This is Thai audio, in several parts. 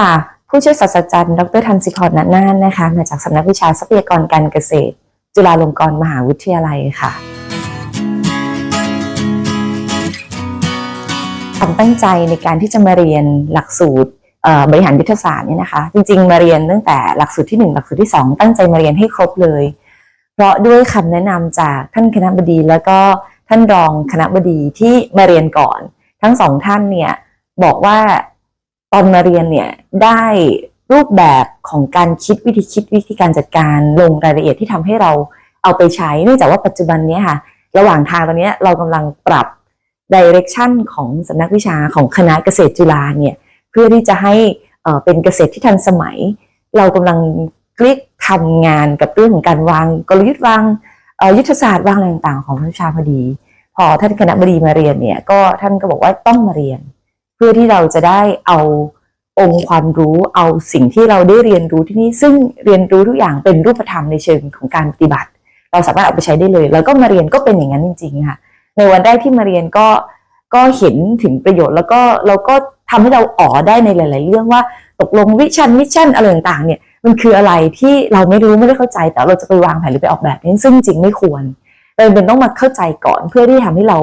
ค่ะ ผู้ช่วยศาสตราจารย์ ดรธันสิพรณนานนะคะ มาจากสำนักวิชาทรัพยากรการเกษตร จุฬาลงกรณ์มหาวิทยาลัยค่ะความตั้งใจในการที่จะมาเรียนหลักสูตรบริหารยุทธศาสตร์เนี่ยนะคะ จริง ๆ มาเรียนตั้งแต่หลักสูตรที่ 1 หลักสูตรที่ 2 ตั้งใจมาเรียนให้ครบเลย เพราะด้วยคำแนะนำจากท่านคณะบดี แล้วก็ท่านรองคณะบดีที่มาเรียนก่อน ทั้งสองท่านเนี่ยบอกว่า ตอนมาเรียนเนี่ยได้รูปแบบของการคิดวิธีคิดวิธีการจัดการลงรายละเอียดที่ทำให้เราเอาไปใช้เนื่องจากว่าปัจจุบันนี้ค่ะ ระหว่างทางตอนนี้เรากำลังปรับดิเรกชันของสำนักวิชาของคณะเกษตรจุฬาเนี่ยเพื่อที่จะให้เป็นเกษตรที่ทันสมัย เรากำลังคลิกทำงานกับเรื่องของการวางกลยุทธ์วางยุทธศาสตร์วางอะไรต่างๆของวิชาพอดี พอท่านคณะบดีมาเรียนเนี่ยก็ท่านก็บอกว่าต้องมาเรียน พื่อที่เราจะได้เอาองค์ความรู้เอาสิ่งที่เราได้เรียนรู้ที่นี่ซึ่งเรียนรู้ทุกอย่างเป็นรูปธรรมในเชิงของการปฏิบัติ เราสามารถเอาไปใช้ได้เลย แล้วก็มาเรียนก็เป็นอย่างนั้นจริงๆค่ะในวันแรกที่มาเรียนก็ก็เห็นถึงประโยชน์ แล้วก็เราก็ทำให้เราอ๋อได้ในหลาย ๆ เรื่องว่าตกลงวิชั่นมิชชั่นอะไรต่างๆเนี่ยมันคืออะไรที่เราไม่รู้ไม่ได้เข้าใจ แต่เราจะไปวางแผนหรือไปออกแบบนี้ซึ่งจริงไม่ควรเราเป็นต้องมาเข้าใจก่อนเพื่อที่ทำให้เรา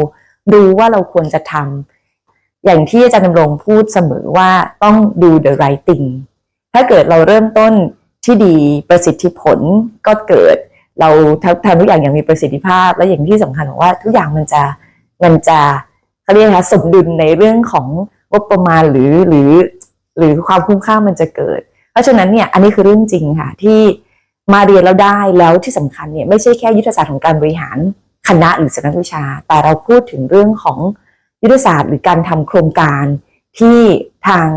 รู้ว่าเราควรจะทำ อย่างที่อาจารย์ดำรงพูดเสมอว่าต้องดู the right thing ถ้าเกิดเราเริ่มต้นที่ดีประสิทธิผลก็เกิด เราทำทุกอย่างอย่างมีประสิทธิภาพ และอย่างที่สำคัญบอกว่าทุกอย่างมันจะมันจะเขาเรียกนะคะสมดุลในเรื่องของงบประมาณหรือหรือ หรือความคุ้มค่ามันจะเกิด เพราะฉะนั้นเนี่ยอันนี้คือเรื่องจริงค่ะที่มาเรียนแล้วได้แล้วที่สำคัญเนี่ยไม่ใช่แค่ยุทธศาสตร์ของการบริหารคณะหรือสำนักวิชา แต่เราพูดถึงเรื่องของ ยุทธศาสตร์หรือการทำโครงการที่ทาง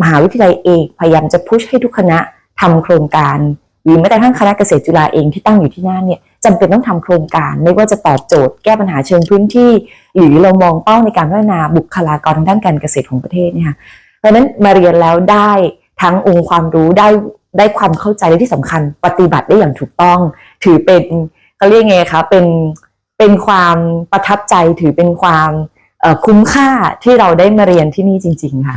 มหาวิทยาลัยเองพยายามจะพุชให้ทุกคณะทำโครงการหรือแม้แต่ทั้งคณะเกษตรจุฬาเองที่ตั้งอยู่ที่นั่นเนี่ยจำเป็นต้องทำโครงการ ไม่ว่าจะตอบโจทย์แก้ปัญหาเชิงพื้นที่ หรือเรามองเป้าในการพัฒนาบุคลากรทางด้านการเกษตรของประเทศเนี่ยค่ะเพราะนั้นมาเรียนแล้วได้ทั้งองค์ความรู้ได้ได้ความเข้าใจและที่สำคัญปฏิบัติได้อย่างถูกต้อง ถือเป็นเขาเรียกไงคะเป็นเป็นความประทับใจถือเป็นความ คุ้มค่าที่เราได้มาเรียนที่นี่จริง ๆ ค่ะ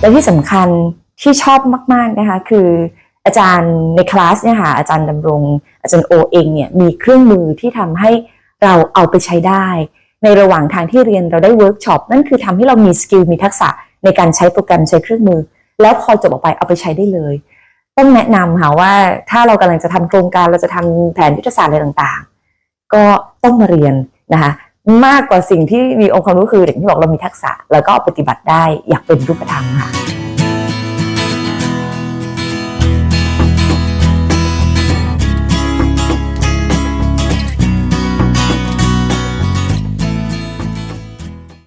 และที่สำคัญที่ชอบมาก ๆ นะคะ คืออาจารย์ในคลาสเนี่ยค่ะอาจารย์ดำรง อาจารย์โอเองเนี่ยมีเครื่องมือที่ทำให้เราเอาไปใช้ได้ ในระหว่างทางที่เรียนเราได้เวิร์กช็อปนั่นคือทำให้เรามีสกิลมีทักษะในการใช้โปรแกรมใช้เครื่องมือ แล้วพอจบออกไปเอาไปใช้ได้เลย ต้องแนะนำค่ะว่าถ้าเรากำลังจะทำโครงการเราจะทำแผนยุทธศาสตร์อะไรต่างๆ ก็ต้องมาเรียนนะคะมากกว่าสิ่งที่มีองค์ความรู้คืออย่างที่บอกเรามีทักษะ แล้วก็ปฏิบัติได้อย่างเป็นรูปธรรมค่ะ